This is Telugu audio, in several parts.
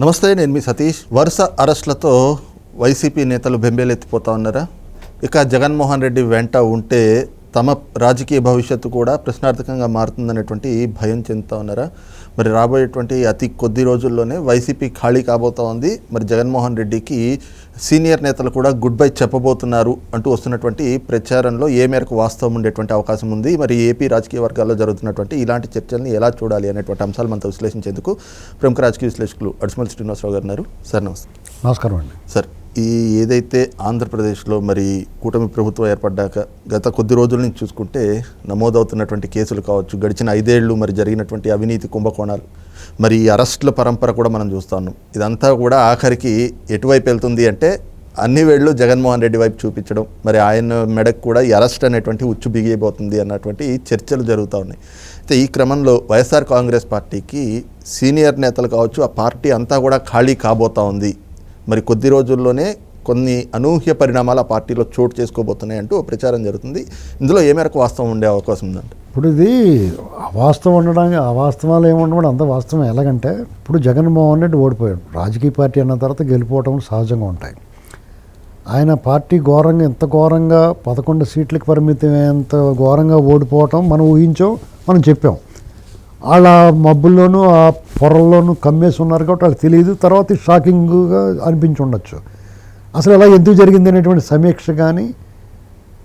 నమస్తే నేను మీ సతీష్. వరుస అరెస్టులతో వైసీపీ నేతలు బెంబేలెత్తిపోతా ఉన్నారా? ఇక జగన్మోహన్ రెడ్డి వెంట ఉంటే తమ రాజకీయ భవిష్యత్తు కూడా ప్రశ్నార్థకంగా మారుతుందనేటువంటి భయం చెందుతా ఉన్నారా? మరి రాబోయేటువంటి అతి కొద్ది రోజుల్లోనే వైసీపీ ఖాళీ కాబోతా ఉంది. మరి జగన్మోహన్ రెడ్డికి సీనియర్ నేతలు కూడా గుడ్ బై చెప్పబోతున్నారు అంటూ వస్తున్నటువంటి ప్రచారంలో ఏ మేరకు వాస్తవం ఉండేటువంటి అవకాశం ఉంది? మరి ఏపీ రాజకీయ వర్గాల్లో జరుగుతున్నటువంటి ఇలాంటి చర్చల్ని ఎలా చూడాలి అనేటువంటి అంశాలు మనతో విశ్లేషించేందుకు ప్రముఖ రాజకీయ విశ్లేషకులు అడిసిమల్ శ్రీనివాసరావు గారు ఉన్నారు. సార్ నమస్తే. నమస్కారం అండి. సార్ ఈ ఏదైతే ఆంధ్రప్రదేశ్లో మరి కూటమి ప్రభుత్వం ఏర్పడ్డాక గత కొద్ది రోజుల నుంచి చూసుకుంటే నమోదవుతున్నటువంటి కేసులు కావచ్చు గడిచిన ఐదేళ్ళు మరి జరిగినటువంటి అవినీతి కుంభకోణాలు మరి ఈ అరెస్టుల పరంపర కూడా మనం చూస్తాను. ఇదంతా కూడా ఆఖరికి ఎటువైపు వెళ్తుంది అంటే అన్ని వేళ్ళు జగన్మోహన్ రెడ్డి వైపు చూపించడం. మరి ఆయన మెడకు కూడా ఈ అరెస్ట్ అనేటువంటి ఉచ్చు బిగియబోతుంది అన్నటువంటి చర్చలు జరుగుతూ ఉన్నాయి. అయితే ఈ క్రమంలో వైఎస్ఆర్ కాంగ్రెస్ పార్టీకి సీనియర్ నేతలు కావచ్చు ఆ పార్టీ అంతా కూడా ఖాళీ కాబోతా ఉంది. మరి కొద్ది రోజుల్లోనే కొన్ని అనూహ్య పరిణామాలు ఆ పార్టీలో చోటు చేసుకోబోతున్నాయి అంటూ ప్రచారం జరుగుతుంది. ఇందులో ఏ మేరకు వాస్తవం ఉండే అవకాశం ఉందంటే? ఇప్పుడు ఇది అవాస్తవం ఉండడానికి అవాస్తవాలు ఏముండడం అంత వాస్తవం ఎలాగంటే ఇప్పుడు జగన్మోహన్ రెడ్డి ఓడిపోయాడు. రాజకీయ పార్టీ అన్న తర్వాత గెలిపోవటం సహజంగా ఉంటాయి. ఆయన పార్టీ ఘోరంగా ఇంత ఘోరంగా పదకొండు సీట్లకు పరిమితమైనంత ఘోరంగా ఓడిపోవటం మనం ఊహించాం మనం చెప్పాం. వాళ్ళ మబ్బుల్లోనూ ఆ పొరల్లోనూ కమ్మేసి ఉన్నారు కాబట్టి వాళ్ళకి తెలియదు. తర్వాత షాకింగ్గా అనిపించి ఉండొచ్చు. అసలు ఎలా ఎందుకు జరిగింది అనేటువంటి సమీక్ష కానీ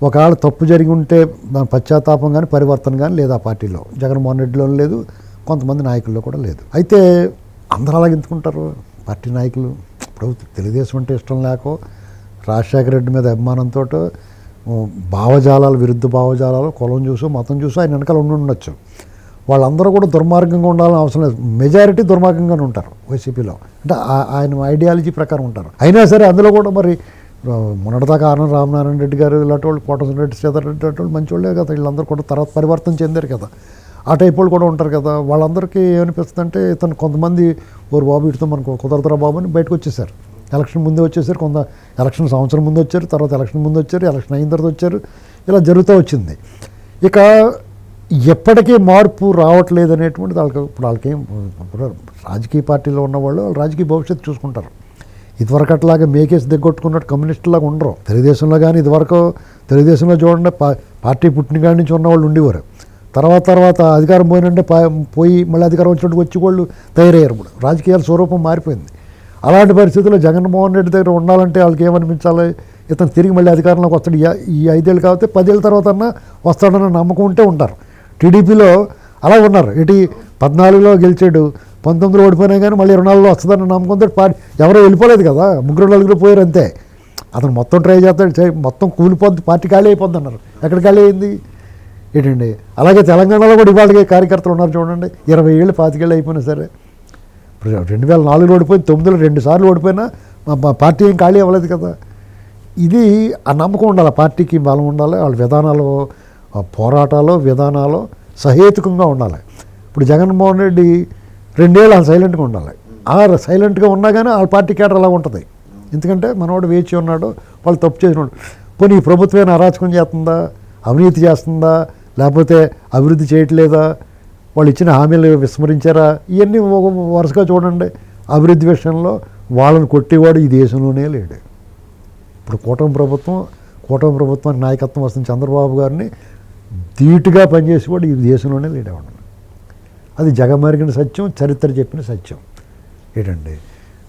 ఒకవేళ తప్పు జరిగి ఉంటే దాని పశ్చాత్తాపం కానీ పరివర్తన కానీ లేదు ఆ పార్టీలో. జగన్మోహన్ రెడ్డిలో లేదు కొంతమంది నాయకుల్లో కూడా లేదు. అయితే అందరూ అలాగ ఎందుకుంటారు? పార్టీ నాయకులు ఇప్పుడు తెలుగుదేశం అంటే ఇష్టం లేకో రాజశేఖర రెడ్డి మీద అభిమానంతో భావజాలాలు విరుద్ధ భావజాలాలు కులం చూసు మతం చూసు ఆయన వెనకాల ఉండి ఉండొచ్చు. వాళ్ళందరూ కూడా దుర్మార్గంగా ఉండాలని అవసరం లేదు. మెజారిటీ దుర్మార్గంగానే ఉంటారు వైసీపీలో అంటే ఆయన ఐడియాలజీ ప్రకారం ఉంటారు. అయినా సరే అందులో కూడా మరి మొన్నటిదాకా కారణం రామనారాయణ రెడ్డి గారు ఇలాంటి వాళ్ళు కోట రెడ్డి శ్రీధర్ లాంటి వాళ్ళు మంచి వాళ్ళే కదా. వీళ్ళందరూ కూడా తర్వాత పరివర్తన చెందారు కదా. ఆ టైప్ వాళ్ళు కూడా ఉంటారు కదా. వాళ్ళందరికీ ఏమనిపిస్తుంది అంటే ఇతను కొంతమంది ఓరు బాబు ఇటుతో మనకు కుదరదురా బాబు అని బయటకు వచ్చేసారు. ఎలక్షన్ ముందే వచ్చేసారు కొంత ఎలక్షన్ సంవత్సరం ముందు వచ్చారు తర్వాత ఎలక్షన్ ముందు వచ్చారు ఎలక్షన్ అయిన తర్వాత వచ్చారు. ఇలా జరుగుతూ వచ్చింది. ఇక ఎప్పటికీ మార్పు రావట్లేదు అనేటువంటిది వాళ్ళకి ఇప్పుడు వాళ్ళకేం ఇప్పుడు రాజకీయ పార్టీలో ఉన్నవాళ్ళు వాళ్ళు రాజకీయ భవిష్యత్తు చూసుకుంటారు. ఇదివరకట్లాగా మేకేసి దిగొట్టుకున్నట్టు కమ్యూనిస్టులాగా ఉండరు. తెలుగుదేశంలో కానీ ఇదివరకు తెలుగుదేశంలో చూడండి పా పార్టీ పుట్టిన కాడి నుంచి ఉన్నవాళ్ళు ఉండేవారు. తర్వాత తర్వాత అధికారం పోయినంటే పోయి మళ్ళీ అధికారం వచ్చినట్టు వచ్చి వాళ్ళు తయారయ్యారు ఇప్పుడు రాజకీయాల స్వరూపం మారిపోయింది. అలాంటి పరిస్థితుల్లో జగన్మోహన్ రెడ్డి దగ్గర ఉండాలంటే వాళ్ళకి ఏమనిపించాలి? ఇతను తిరిగి మళ్ళీ అధికారంలోకి వస్తాడు. ఈ ఐదేళ్ళు కాబట్టి పదేళ్ళ తర్వాత అన్నా వస్తాడన్న నమ్మకం ఉంటే ఉంటారు. టీడీపీలో అలా ఉన్నారు. ఇటు పద్నాలుగులో గెలిచాడు. పంతొమ్మిదిలో ఓడిపోయినా కానీ మళ్ళీ ఇరవై నాలుగులో వస్తుందన్న నమ్మకంతో పార్టీ ఎవరో వెళ్ళిపోలేదు కదా ముగ్గురు నలుగురు పోయారు అంతే. అతను మొత్తం ట్రై చేస్తాడు మొత్తం కూలిపోద్ది పార్టీ ఖాళీ అయిపోద్ది అన్నారు. ఎక్కడ ఖాళీ అయింది? ఏంటండి? అలాగే తెలంగాణలో కూడా ఇవాళ కార్యకర్తలు ఉన్నారు చూడండి. ఇరవై ఏళ్ళు పాతికేళ్ళు అయిపోయినా సరే. ఇప్పుడు రెండు వేల నాలుగులో ఓడిపోయి తొమ్మిదిలో రెండు సార్లు ఓడిపోయినా మా పార్టీ ఏం ఖాళీ అవ్వలేదు కదా. ఇది ఆ నమ్మకం ఉండాలి పార్టీకి బలం ఉండాలి వాళ్ళ విధానాలు పోరాటాలు విధానాలు సహేతుకంగా ఉండాలి. ఇప్పుడు జగన్మోహన్ రెడ్డి రెండేళ్ళు వాళ్ళు సైలెంట్గా ఉండాలి. ఆ సైలెంట్గా ఉన్నా కానీ వాళ్ళ పార్టీ కేటర్ అలా ఉంటుంది. ఎందుకంటే మనవాడు వేచి ఉన్నాడు వాళ్ళు తప్పు చేసినాడు. పోనీ ఈ ప్రభుత్వమైన అరాచకం చేస్తుందా? అవినీతి చేస్తుందా? లేకపోతే అభివృద్ధి చేయట్లేదా? వాళ్ళు ఇచ్చిన హామీలు విస్మరించారా? ఇవన్నీ ఒక వరుసగా చూడండి. అభివృద్ధి విషయంలో వాళ్ళని కొట్టేవాడు ఈ దేశంలోనే లేడు. ఇప్పుడు కూటమి ప్రభుత్వం కూటమి ప్రభుత్వానికి నాయకత్వం వస్తున్న చంద్రబాబు గారిని ధీటుగా పనిచేసేవాడు ఈ దేశంలోనే లేడేవాడు. అది జగమరిగిన సత్యం చరిత్ర చెప్పిన సత్యం. ఏంటండి?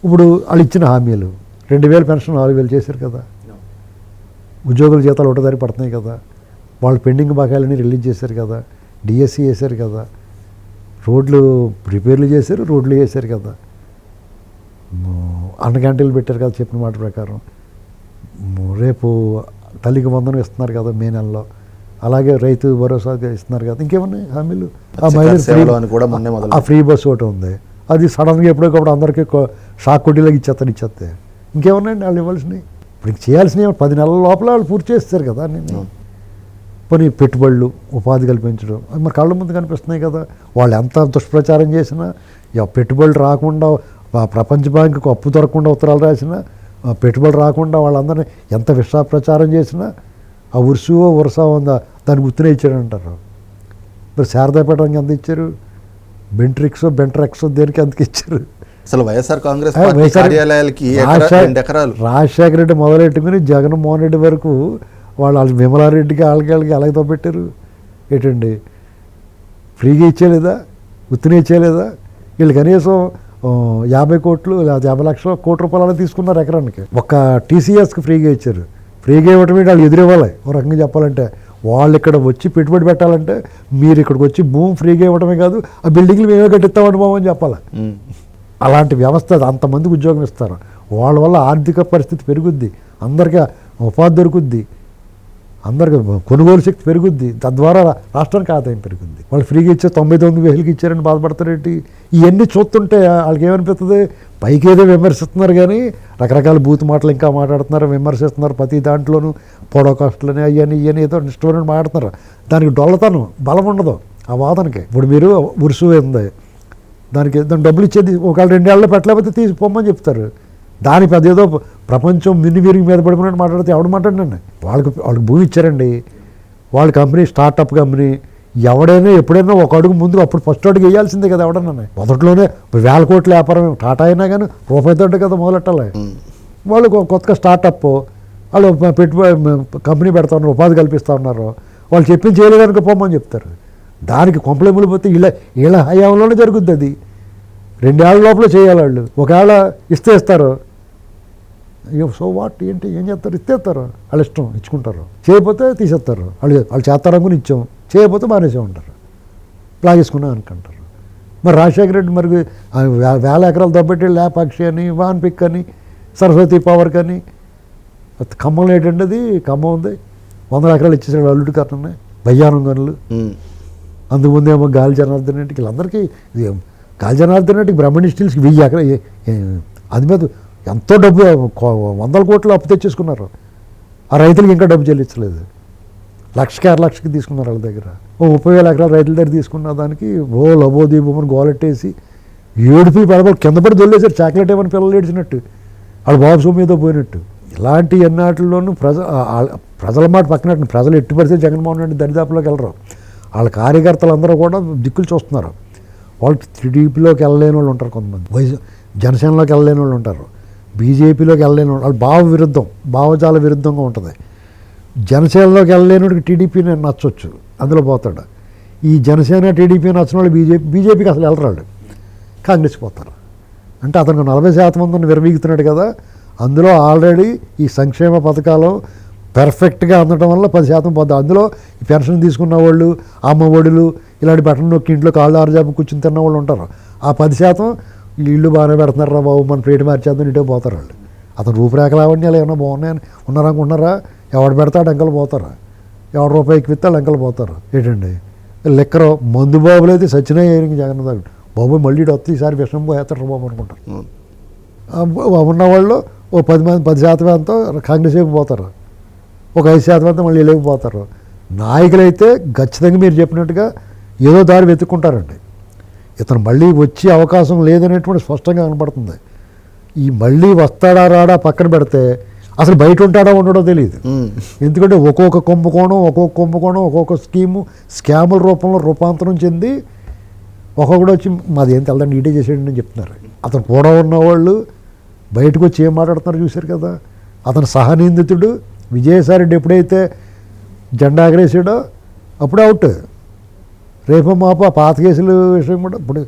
ఇప్పుడు వాళ్ళు ఇచ్చిన హామీలు రెండు వేలు పెన్షన్ నాలుగు వేలు చేశారు కదా. ఉద్యోగుల జీతాలు ఒకటోదారి పడుతున్నాయి కదా. వాళ్ళు పెండింగ్ బకాయిలన్నీ రిలీజ్ చేశారు కదా. డిఎస్సి వేశారు కదా. రోడ్లు రిపేర్లు చేశారు రోడ్లు వేశారు కదా. అన్న క్యాంటీన్లు పెట్టారు కదా చెప్పిన మాట ప్రకారం. రేపు తల్లికి వందనం ఇస్తున్నారు కదా మే నెలలో. అలాగే రైతు భరోసా ఇస్తున్నారు కదా. ఇంకేమున్నాయి హామీలు? ఆ మహిళలు మొదలు ఆ ఫ్రీ బస్ ఒకటి ఉంది. అది సడన్గా ఎప్పుడోకప్పుడు అందరికీ షాక్ కొట్టిలాగా ఇచ్చేస్తారు ఇచ్చేస్తే. ఇంకేమున్నాయండి వాళ్ళు ఇవ్వాల్సినవి? ఇప్పుడు చేయాల్సినవి పది నెలల లోపల వాళ్ళు పూర్తి చేస్తారు కదా నేను పోనీ పెట్టుబడులు ఉపాధి కల్పించడం మరి కళ్ళ ముందు కనిపిస్తున్నాయి కదా. వాళ్ళు ఎంత దుష్ప్రచారం చేసినా పెట్టుబడులు రాకుండా ప్రపంచ బ్యాంకుకు అప్పు దొరకకుండా ఉత్తరాలు రాసినా ఆ పెట్టుబడి రాకుండా వాళ్ళందరినీ ఎంత విష ప్రచారం చేసినా ఆ ఉరుసు ఉరసా ఉందా దాని గుర్తునే ఇచ్చాడంటారు మరి శారదాపేటకి ఎంత ఇచ్చారు? బెంట్రిక్స్ బెంట్రెక్స్ దేనికి అంతకి ఇచ్చారు? అసలు వైఎస్ఆర్ కాంగ్రెస్ కార్యాలయాలకి ఎకరాలు. రాజశేఖర రెడ్డి మొదలెట్టుకుని జగన్మోహన్ రెడ్డి వరకు వాళ్ళు వాళ్ళ విమలారెడ్డికి వాళ్ళకి అలాగే పెట్టారు ఏంటండి? ఫ్రీగా ఇచ్చేయలేదా? ఉత్తిని ఇచ్చేయలేదా? వీళ్ళు కనీసం యాభై కోట్లు లేదా యాభై లక్షల కోటి రూపాయలు తీసుకున్నారు ఎకరానికి. ఒక టీసీఎస్కి ఫ్రీగా ఇచ్చారు. ఫ్రీగా ఇవ్వటం ఏంటి? వాళ్ళు ఎదురివ్వాలి. ఒక రకంగా చెప్పాలంటే వాళ్ళు ఇక్కడ వచ్చి పెట్టుబడి పెట్టాలంటే మీరు ఇక్కడికి వచ్చి భూమి ఫ్రీగా ఇవ్వడమే కాదు ఆ బిల్డింగ్లు మేమే కట్టిస్తామని బాబు అని చెప్పాలి. అలాంటి వ్యవస్థ అది అంతమందికి ఉద్యోగం ఇస్తారు. వాళ్ళ వల్ల ఆర్థిక పరిస్థితి పెరుగుద్ది. అందరికీ ఉపాధి దొరుకుద్ది. అందరికి కొనుగోలు శక్తి పెరుగుద్ది. తద్వారా రాష్ట్రానికి ఆదాయం పెరుగుద్ది. వాళ్ళు ఫ్రీగా ఇచ్చే తొంభై తొమ్మిది వేలకి ఇచ్చారని బాధపడతారేంటి ఇవన్నీ చూస్తుంటే వాళ్ళకి ఏమనిపిస్తుంది పైకి ఏదో విమర్శిస్తున్నారు కానీ రకరకాల బూత్ మాటలు ఇంకా మాట్లాడుతున్నారు విమర్శిస్తున్నారు ప్రతి దాంట్లోనూ. పొడవ కాస్టులని అవన్నీ ఇవన్నీ ఏదో ఇష్టమైన మాట్లాడుతున్నారు. దానికి డొల్లతనం బలం ఉండదు ఆ వాదనకి. ఇప్పుడు మీరు ఉరుసు ఉంది దానికి దాని డబ్బులు ఇచ్చేది ఒకవేళ రెండేళ్ళలో పెట్టలేకపోతే తీసి పొమ్మని చెప్తారు. దాని పెద్ద ఏదో ప్రపంచం విరిగి మీద పడిపోయినట్టు మాట్లాడితే ఎవడు మాట్లాడండి వాళ్ళకి వాళ్ళకి భూమి ఇచ్చారండి. వాళ్ళ కంపెనీ స్టార్టప్ కంపెనీ ఎవడైనా ఎప్పుడైనా ఒక అడుగు ముందు అప్పుడు ఫస్ట్ అడుగు వేయాల్సిందే కదా ఎవడన్నా. మొదట్లోనే వేల కోట్ల వ్యాపారం టాటా అయినా కానీ రూపాయితో కదా మొదలెట్టాలి. వాళ్ళు కొ- కొత్తగా స్టార్టప్ వాళ్ళు పెట్టుబడి కంపెనీ పెడతా ఉన్నారు ఉపాధి కల్పిస్తూ ఉన్నారు. వాళ్ళు చెప్పింది చేయలేదనుకో పోమని చెప్తారు. దానికి కొంపలెములు పోతే ఇలా వీళ్ళ హయాంలోనే జరుగుద్ది అది. రెండేళ్ళ లోపల చేయాలి వాళ్ళు. ఒకవేళ ఇస్తే ఇస్తారు. సో వాట్ ఏంటి? ఏం చేస్తారు? ఇస్తేస్తారు వాళ్ళ ఇష్టం ఇచ్చుకుంటారు. చేయకపోతే తీసేస్తారు. వాళ్ళు వాళ్ళు చేస్తారనుకుని ఇచ్చాం. చేయకపోతే మానేసే ఉంటారు. లాగేసుకున్నాం అనుకుంటారు. మరి రాజశేఖర రెడ్డి మరి వేల ఎకరాలు దొబ్బెట్టి లేపాక్షి అని వాన్ పిక్ అని సరస్వతి పవర్ కానీ ఖమ్మం ఏంటంటే అది. ఖమ్మం ఉంది. వందల ఎకరాలు ఇచ్చేసాడు అల్లుడి కర్ణనే బయ్యానం గనులు. అందుముందేమో గాలి జనార్దన్ రెడ్డికి వీళ్ళందరికీ గాలి జనార్దన్ రెడ్డికి బ్రహ్మణి స్టీల్స్కి వెయ్యి ఎకరా అది మీద ఎంతో డబ్బు కో- వందల కోట్లు అప్పు తెచ్చేసుకున్నారు. ఆ రైతులకు ఇంకా డబ్బు చెల్లించలేదు. లక్షకి అర లక్షకి తీసుకున్నారు వాళ్ళ దగ్గర. ఓ ముప్పై వేల ఎకరాలు రైతుల దగ్గర తీసుకున్న దానికి ఓ లబోదీపమని గోలెట్టేసి ఏడుపు పెడబడి కింద పడి దొల్లేసారు చాక్లెట్ ఏమని పిల్లలు ఏడ్చినట్టు. వాళ్ళు బాబు సొమ్ము మీద పోయినట్టు. ఇలాంటి ఎన్నాటిలోనూ ప్రజ ప్రజల మాట పక్కనట్టు ప్రజలు ఎట్టి పరిస్థితి జగన్మోహన్ రెడ్డి దరిదాపులోకి వెళ్ళరు. వాళ్ళ కార్యకర్తలు అందరూ కూడా దిక్కులు చూస్తున్నారు. వాళ్ళు టీడీపీలోకి వెళ్ళలేని వాళ్ళు ఉంటారు కొంతమంది. వైఎస్ జనసేనలోకి వెళ్ళలేని వాళ్ళు ఉంటారు. బీజేపీలోకి వెళ్ళలేని వాళ్ళు భావ విరుద్ధం భావజాల విరుద్ధంగా ఉంటుంది. జనసేనలోకి వెళ్ళలేనుడికి నేను నచ్చొచ్చు అందులో పోతాడు. ఈ జనసేన టీడీపీ నచ్చిన వాళ్ళు బీజేపీ బీజేపీకి అసలు వెళ్ళరాడు. కాంగ్రెస్కి పోతారు. అంటే అతనికి నలభై శాతం మందిని విరవీగుతున్నాడు కదా అందులో ఆల్రెడీ ఈ సంక్షేమ పథకాలు పెర్ఫెక్ట్గా అందడం వల్ల పది శాతం పోతుంది అందులో ఈ పెన్షన్ తీసుకున్న వాళ్ళు అమ్మ ఒడులు ఇలాంటి బట్టలు నొక్కి ఇంట్లో కాళ్ళు ఆరుజాపు కూర్చుని తిన్న వాళ్ళు ఉంటారు. ఆ పది శాతం ఇల్లు బాగానే పెడుతున్నారా బాబు? మన ప్లేట్ మార్చేద్దాం ఇటే పోతారు వాళ్ళు. అతను రూపురేఖలు అవన్నీ ఏమైనా బాగున్నాయని ఉన్నారనుకుంటున్నారా ఎవడు పెడతాడు ఎంకలు పోతారా? ఎవడు రూపాయి ఎక్కిస్తే ఎంకలు పోతారు? ఏంటండి? లెక్కరు మందు బాబులు అయితే సచ్చినా జగన్ దగ్గర బాబు మళ్ళీ ఇటు వస్తే ఈసారి విషయం పోయేస్తారు బాబు అనుకుంటారు. ఉమ్. ఉన్నవాళ్ళు ఓ పది మంది పది శాతం ఎంతో కాంగ్రెస్ వైపు పోతారు. ఒక ఐదు శాతం అంతా మళ్ళీ లేకపోతారు నాయకులు నాయకులైతే ఖచ్చితంగా మీరు చెప్పినట్టుగా ఏదో దారి వెతుక్కుంటారండి. ఇతను మళ్ళీ వచ్చే అవకాశం లేదనేటువంటి స్పష్టంగా కనపడుతుంది ఈ మళ్ళీ వస్తాడా రాడా పక్కన పెడితే అసలు బయట ఉంటాడా ఉండడో తెలియదు. ఎందుకంటే ఒక్కొక్క కుంభకోణం ఒక్కొక్క కుంభకోణం ఒక్కొక్క స్కీము స్కాముల రూపంలో రూపాంతరం చెంది ఒక్కొక్కడు వచ్చి మాది ఏం తెల్లండి ఈటే చేసేయండి అని చెప్తున్నారు. అతను కూడా ఉన్నవాళ్ళు బయటకు వచ్చి ఏం మాట్లాడుతున్నారు చూశారు కదా. అతను సహనిందితుడు విజయసాయిరెడ్డి ఎప్పుడైతే జెండా ఎగరేసాడో అప్పుడు అవుట్. రేపు మాప పాత కేసుల విషయం కూడా ఇప్పుడు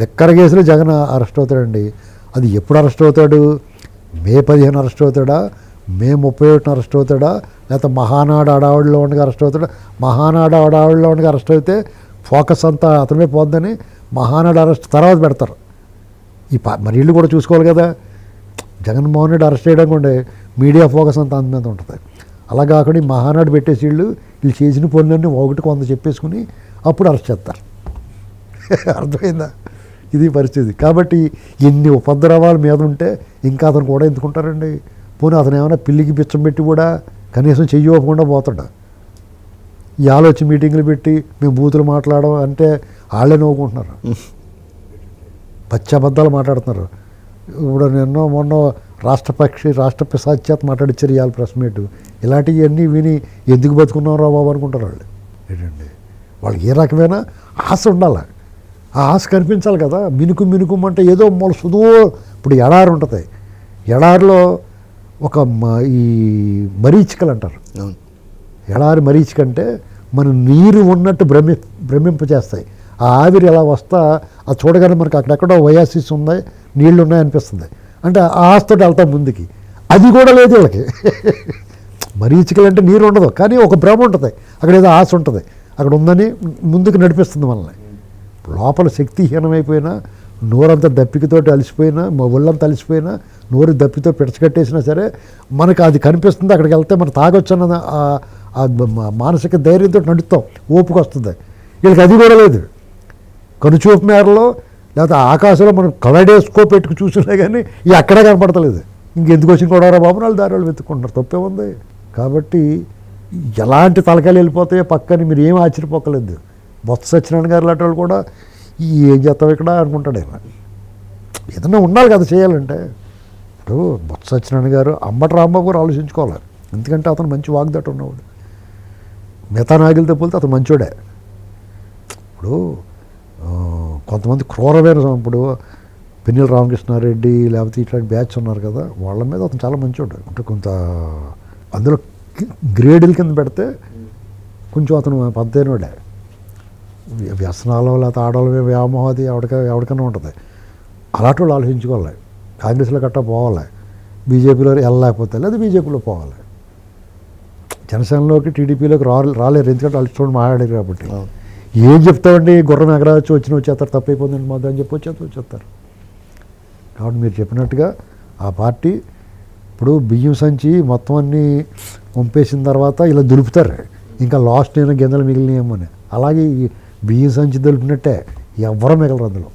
లెక్కర కేసులో జగన్ అరెస్ట్ అవుతాడండి. అది ఎప్పుడు అరెస్ట్ అవుతాడు? మే పదిహేను అరెస్ట్ అవుతాడా? మే ముప్పై ఒకటిన అరెస్ట్ అవుతాడా? లేకపోతే మహానాడు అడావిడిలో ఉండగా అరెస్ట్ అవుతాడా? మహానాడు అడావుడిలో ఉండగా అరెస్ట్ అయితే ఫోకస్ అంతా అతనే పోద్దని మహానాడు అరెస్ట్ తర్వాత పెడతారు. ఈ పా మరి ఇల్లు కూడా చూసుకోవాలి కదా. జగన్మోహన్ రెడ్డి అరెస్ట్ చేయడం కూడా మీడియా ఫోకస్ అంతా అంత మీద ఉంటుంది. అలా కాకుండా ఈ మహానాడు పెట్టేసి వీళ్ళు వీళ్ళు చేసిన పనులన్నీ ఒకటి కొంత చెప్పేసుకుని అప్పుడు అరెస్ట్ చేస్తారు. అర్థమైందా? ఇది పరిస్థితి. కాబట్టి ఎన్ని ఉపద్రవాల మీద ఉంటే ఇంకా అతను కూడా ఎందుకుంటారండి? పోనీ అతను ఏమైనా పిల్లికి బిచ్చం పెట్టి కూడా కనీసం చెయ్యి ఒప్పకుండా పోతాడు? ఈ ఆలోచన మీటింగ్లు పెట్టి మేము బూతులు మాట్లాడడం అంటే వాళ్ళే నవ్వుకుంటున్నారు. పచ్చబద్దాలు మాట్లాడుతున్నారు. ఇప్పుడు నిన్న మొన్న రాష్ట్రపక్షి రాష్ట్ర ప్రసాద్ చేత మాట్లాడిచ్చారు ఇవాళ ప్రెస్ మీట్. ఇలాంటివన్నీ విని ఎందుకు బతుకున్నాం రా బాబు అనుకుంటారు వాళ్ళు. ఏంటండి? వాళ్ళకి ఏ రకమైన ఆశ ఉండాలి? ఆ ఆశ కనిపించాలి కదా. మినుకు మినుకుమంటే ఏదో మూల సుదో ఇప్పుడు ఎడారి ఉంటుంది. ఎడారిలో ఒక ఈ మరీచికలు అంటారు. ఎడారి మరీచి కంటే మన నీరు ఉన్నట్టు భ్రమి భ్రమింపచేస్తాయి ఆ ఆవిరి ఎలా వస్తా అది చూడగానే మనకు అక్కడెక్కడో వయాసిస్ ఉన్నాయి నీళ్ళు ఉన్నాయి అనిపిస్తుంది అంటే ఆ ఆస్తోటి వెళ్తాం ముందుకి. అది కూడా లేదు వీళ్ళకి. మరీచికలు అంటే నీరు ఉండదు కానీ ఒక భ్రమ ఉంటుంది. అక్కడ ఏదో ఆశ ఉంటుంది. అక్కడ ఉందని ముందుకు నడిపిస్తుంది మనల్ని. లోపల శక్తిహీనమైపోయినా నోరంతా దప్పికతో అలసిపోయినా మా ఒళ్ళంతా అలసిపోయినా నోరు దప్పితో పిడచకట్టేసినా సరే మనకు అది కనిపిస్తుంది అక్కడికి వెళ్తే మనం తాగొచ్చన్న ఆ- మానసిక ధైర్యంతో నడుస్తాం ఓపిక వస్తుంది. వీళ్ళకి అది కూడా లేదు. కనుచూపు మేరలో లేకపోతే ఆకాశంలో మనం కలడేసుకో పెట్టుకు చూసినా కానీ ఇవి అక్కడే కనపడతలేదు. ఇంకెందుకు వచ్చిన కూడా బాబు వాళ్ళు దారి వాళ్ళు వెతుక్కుంటున్నారు తప్పే ఉంది. కాబట్టి ఎలాంటి తలకాయలు వెళ్ళిపోతాయో పక్కని మీరు ఏం ఆశ్చర్యపోకలేదు. బొత్స సత్యనారాయణ గారు లాంటి వాళ్ళు కూడా ఏం చేస్తాం ఇక్కడ అనుకుంటాడు ఆయన. ఏదన్నా ఉండాలి కదా చేయాలంటే. ఇప్పుడు బొత్స సత్యనారాయణ గారు అంబటి రాంబాబు గారు ఆలోచించుకోవాలి. ఎందుకంటే అతను మంచి వాగ్దాట ఉన్నవాడు. మిగతా నాగిలితో పోలితే అతను మంచోడే. ఇప్పుడు కొంతమంది క్రూరమైన ఇప్పుడు పిన్నెల రామకృష్ణారెడ్డి లేకపోతే ఇట్లాంటి బ్యాచ్ ఉన్నారు కదా వాళ్ళ మీద అతను చాలా మంచోడు. అంటే కొంత అందులో గ్రేడుల కింద పెడితే కొంచెం అతను పద్దెనోడే వ్య- వ్యసనాలు లేకపోతే ఆడవాళ్ళ వ్యామోహం అది ఎవరిక ఎవరికైనా ఉంటుంది. అలాంటి వాళ్ళు ఆలోచించుకోవాలి. కాంగ్రెస్లో గట్టా పోవాలి. బీజేపీలో వెళ్ళలేకపోతే లేదా బీజేపీలో పోవాలి. జనసేనలోకి టీడీపీలోకి రా రాలేరు. ఎందుకంటే వాళ్ళు చూడండి మాట్లాడారు కాబట్టి. ఏం చెప్తామండి? గుర్రం ఎగరవచ్చు వచ్చిన వచ్చేస్తారు తప్పైపోతుందండి మాది అని చెప్పి వచ్చేస్తారు వచ్చేస్తారు. కాబట్టి మీరు చెప్పినట్టుగా ఆ పార్టీ ఇప్పుడు బియ్యం సంచి మొత్తం అన్నీ పంపేసిన తర్వాత ఇలా దులుపుతారు. ఇంకా లాస్ట్ నేను గింజలు మిగిలినాయేమో అని. అలాగే ఈ బియ్యం సంచి దులిపినట్టే ఎవరు మిగలరు అందులో.